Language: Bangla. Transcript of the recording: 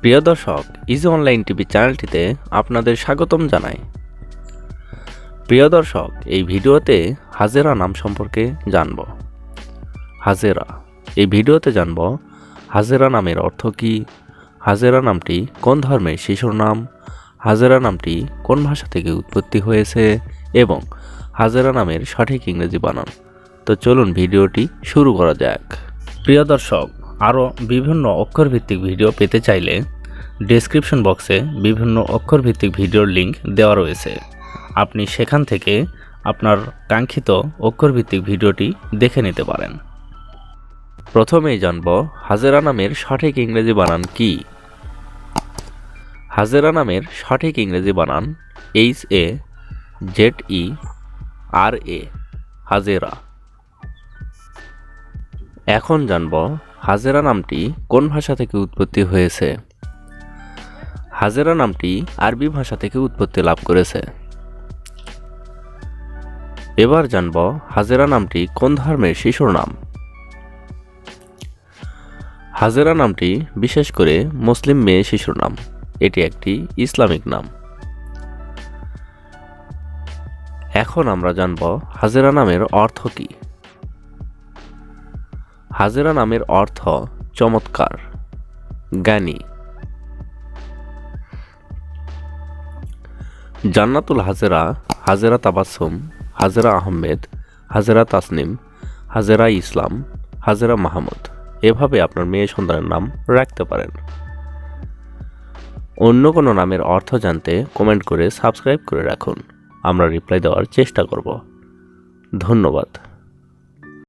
প্রিয় দর্শক ইজি অনলাইন টিভি চ্যানেলটিতে আপনাদের স্বাগতম জানাই। প্রিয় দর্শক, এই ভিডিওতে হাজেরা নাম সম্পর্কে জানব। হাজেরা, এই ভিডিওতে জানব হাজেরা নামের অর্থ কী, হাজেরা নামটি কোন ধর্মের শিশুর নাম, হাজেরা নামটি কোন ভাষা থেকে উৎপত্তি হয়েছে, এবং হাজেরা নামের সঠিক ইংরেজি বানান। তো চলুন ভিডিওটি শুরু করা যাক। প্রিয় দর্শক আরও বিভিন্ন অক্ষরভিত্তিক ভিডিও পেতে চাইলে ডেসক্রিপশন বক্সে বিভিন্ন অক্ষরভিত্তিক ভিডিওর লিঙ্ক দেওয়া রয়েছে। আপনি সেখান থেকে আপনার কাঙ্ক্ষিত অক্ষরভিত্তিক ভিডিওটি দেখে নিতে পারেন। প্রথমেই জানব হাজেরা নামের সঠিক ইংরেজি বানান কি? হাজেরা নামের সঠিক ইংরেজি বানান H A Z E R A, Hazera. এখন জানব হাজেরা নামটি কোন ভাষা থেকে উৎপত্তি হয়েছে? হাজেরা নামটি আরবি ভাষা থেকে উৎপত্তি লাভ করেছে। এবার জানব হাজেরা নামটি কোন ধর্মের শিশুর নাম। হাজেরা নামটি বিশেষ করে মুসলিম মেয়ে শিশুর নাম। এটি একটি ইসলামিক নাম। এখন আমরা জানব হাজেরা নামের অর্থ কী। হাজেরা নামের অর্থ চমৎকার, জ্ঞানী। জান্নাতুল হাজেরা হাজেরা তাবাসুম হাজেরা আহমেদ, হাজেরা তাসনিম, হাজেরা ইসলাম, হাজেরা মাহমুদ। এভাবে আপনার মেয়ে সন্তানের নাম রাখতে পারেন। অন্য কোনো নামের অর্থ জানতে কমেন্ট করে সাবস্ক্রাইব করে রাখুন। আমরা রিপ্লাই দেওয়ার চেষ্টা করব। ধন্যবাদ।